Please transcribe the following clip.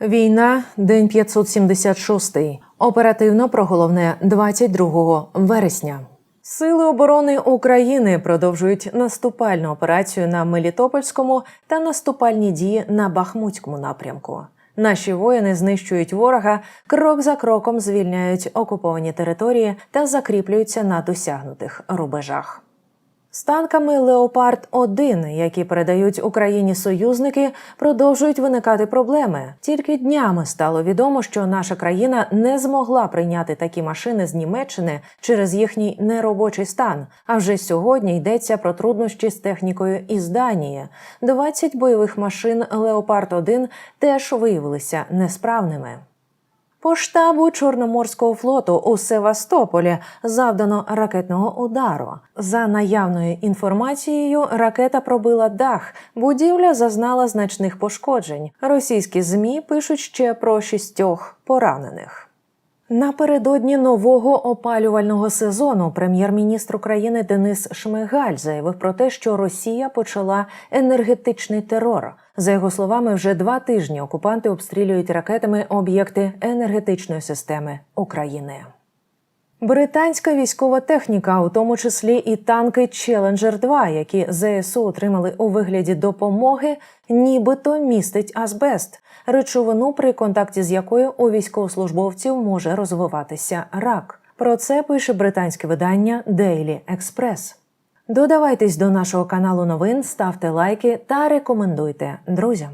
Війна, день 576. Оперативно про головне 22 вересня. Сили оборони України продовжують наступальну операцію на Мелітопольському та наступальні дії на Бахмутському напрямку. Наші воїни знищують ворога, крок за кроком звільняють окуповані території та закріплюються на досягнутих рубежах. З танками Леопард 1 які передають Україні союзники, продовжують виникати проблеми. Тільки днями стало відомо, що наша країна не змогла прийняти такі машини з Німеччини через їхній неробочий стан. А вже сьогодні йдеться про труднощі з технікою із Данії. 20 бойових машин Леопард 1 теж виявилися несправними. По штабу Чорноморського флоту у Севастополі завдано ракетного удару. За наявною інформацією, ракета пробила дах. Будівля зазнала значних пошкоджень. Російські змі пишуть ще про шістьох поранених. Напередодні нового опалювального сезону прем'єр-міністр України Денис Шмигаль заявив про те, що Росія почала енергетичний терор. За його словами, вже два тижні окупанти обстрілюють ракетами об'єкти енергетичної системи України. Британська військова техніка, у тому числі і танки Челенджер 2 які ЗСУ отримали у вигляді допомоги, нібито містить азбест, речовину, при контакті з якою у військовослужбовців може розвиватися рак. Про це пише британське видання Daily Express. Додавайтесь до нашого каналу новин, ставте лайки та рекомендуйте друзям.